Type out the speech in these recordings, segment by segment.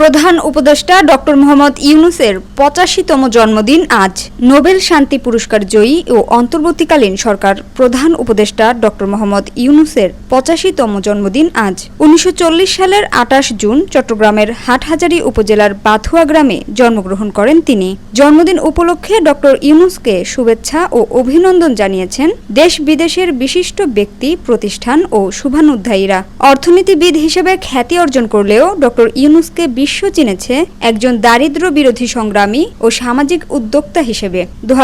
প্রধান উপদেষ্টা ডক্টর মোহাম্মদ ইউনুসের পঁচাশিতম জন্মদিন আজ। নোবেল শান্তি পুরস্কার জয়ী ও অন্তর্বর্তীকালীন সরকার প্রধান উপদেষ্টা ডক্টর মোহাম্মদ ইউনুসের পঁচাশিতম জন্মদিন আজ। উনিশশো চল্লিশ সালের আটাশ জুন চট্টগ্রামের হাটহাজারী উপজেলার বাথুয়া গ্রামে জন্মগ্রহণ করেন তিনি। জন্মদিন উপলক্ষে ডক্টর ইউনুসকে শুভেচ্ছা ও অভিনন্দন জানিয়েছেন দেশ বিদেশের বিশিষ্ট ব্যক্তি, প্রতিষ্ঠান ও শুভানুধ্যায়ীরা। অর্থনীতিবিদ হিসেবে খ্যাতি অর্জন করলেও ডক্টর ইউনুসকে বিশ্ব চিনেছে একজন দারিদ্র বিরোধী সংগ্রামী ও সামাজিক উদ্যোক্তা হিসেবে। দু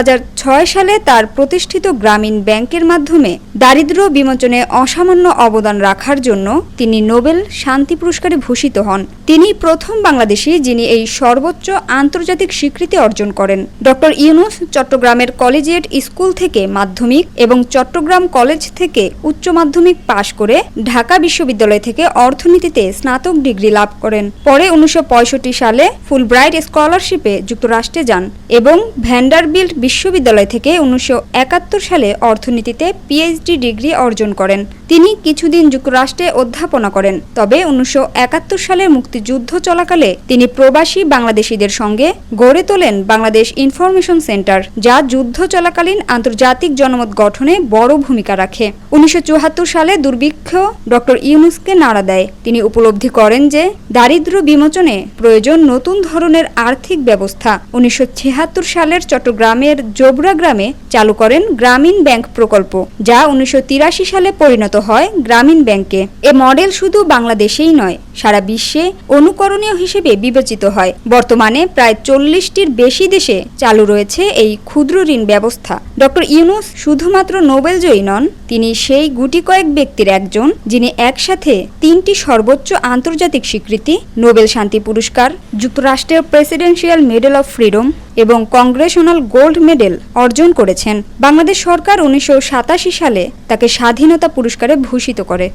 সালে তার প্রতিষ্ঠিত গ্রামীণ ব্যাংকের মাধ্যমে দারিদ্র বিমোচনে অসামান্য অবদান রাখার জন্য তিনি নোবেল শান্তি পুরস্কারে ভূষিত হন। তিনি প্রথম বাংলাদেশি যিনি এই সর্বোচ্চ আন্তর্জাতিক স্বীকৃতি অর্জন করেন। ডক্টর ইউনুস চট্টগ্রামের কলেজিয়েট স্কুল থেকে মাধ্যমিক এবং চট্টগ্রাম কলেজ থেকে উচ্চ মাধ্যমিক পাশ করে ঢাকা বিশ্ববিদ্যালয় থেকে অর্থনীতিতে স্নাতক ডিগ্রি লাভ করেন। পরে উনিশশো পঁয়ষট্টি সালে ফুলব্রাইট স্কলারশিপে যুক্তরাষ্ট্রে যান এবং ভ্যান্ডারবিল্ট বিশ্ববিদ্যালয় থেকে উনিশশো একাত্তর সালে অর্থনীতিতে পিএইচডি ডিগ্রি অর্জন করেন। তিনি কিছুদিন যুক্তরাষ্ট্রে অধ্যাপনা করেন। তবে উনিশশো একাত্তর সালের মুক্তিযুদ্ধ চলাকালে তিনি প্রবাসী বাংলাদেশিদের সঙ্গে গড়ে তোলেন বাংলাদেশ ইনফরমেশন সেন্টার, যা যুদ্ধ চলাকালীন আন্তর্জাতিক জনমত গঠনে বড় ভূমিকা রাখে। উনিশশো চুয়াত্তর সালে দুর্ভিক্ষ ডক্টর ইউনুসকে নাড়া দেয়। তিনি উপলব্ধি করেন যে দারিদ্র বিমোচনে প্রয়োজন নতুন ধরনের আর্থিক ব্যবস্থা। উনিশশো ছিয়াত্তর সালের চট্টগ্রামের জোবরা গ্রামে চালু করেন গ্রামীণ ব্যাংক প্রকল্প, যা উনিশশো তিরাশি সালে পরিণত হয় গ্রামীণ ব্যাংকে। এ মডেল শুধু বাংলাদেশেই নয়, সারা বিশ্বে অনুকরণীয় হিসেবে বিবেচিত হয়। বর্তমানে প্রায় চল্লিশটির বেশি দেশে চালু রয়েছে এই ক্ষুদ্র ঋণ ব্যবস্থা। ডক্টর ইউনুস শুধুমাত্র নোবেল জয়ী নন, তিনি সেই গুটি কয়েক ব্যক্তির একজন, যিনি একসাথে তিনটি সর্বোচ্চ আন্তর্জাতিক স্বীকৃতি, নোবেল শান্তি পুরস্কার, যুক্তরাষ্ট্রের প্রেসিডেন্সিয়াল মেডেল অফ ফ্রিডম এবং কংগ্রেশনাল গোল্ড মেডেল অর্জন করেছেন। বাংলাদেশ সরকার উনিশশো সাতাশি সালে তাকে স্বাধীনতা পুরস্কারে ভূষিত করে।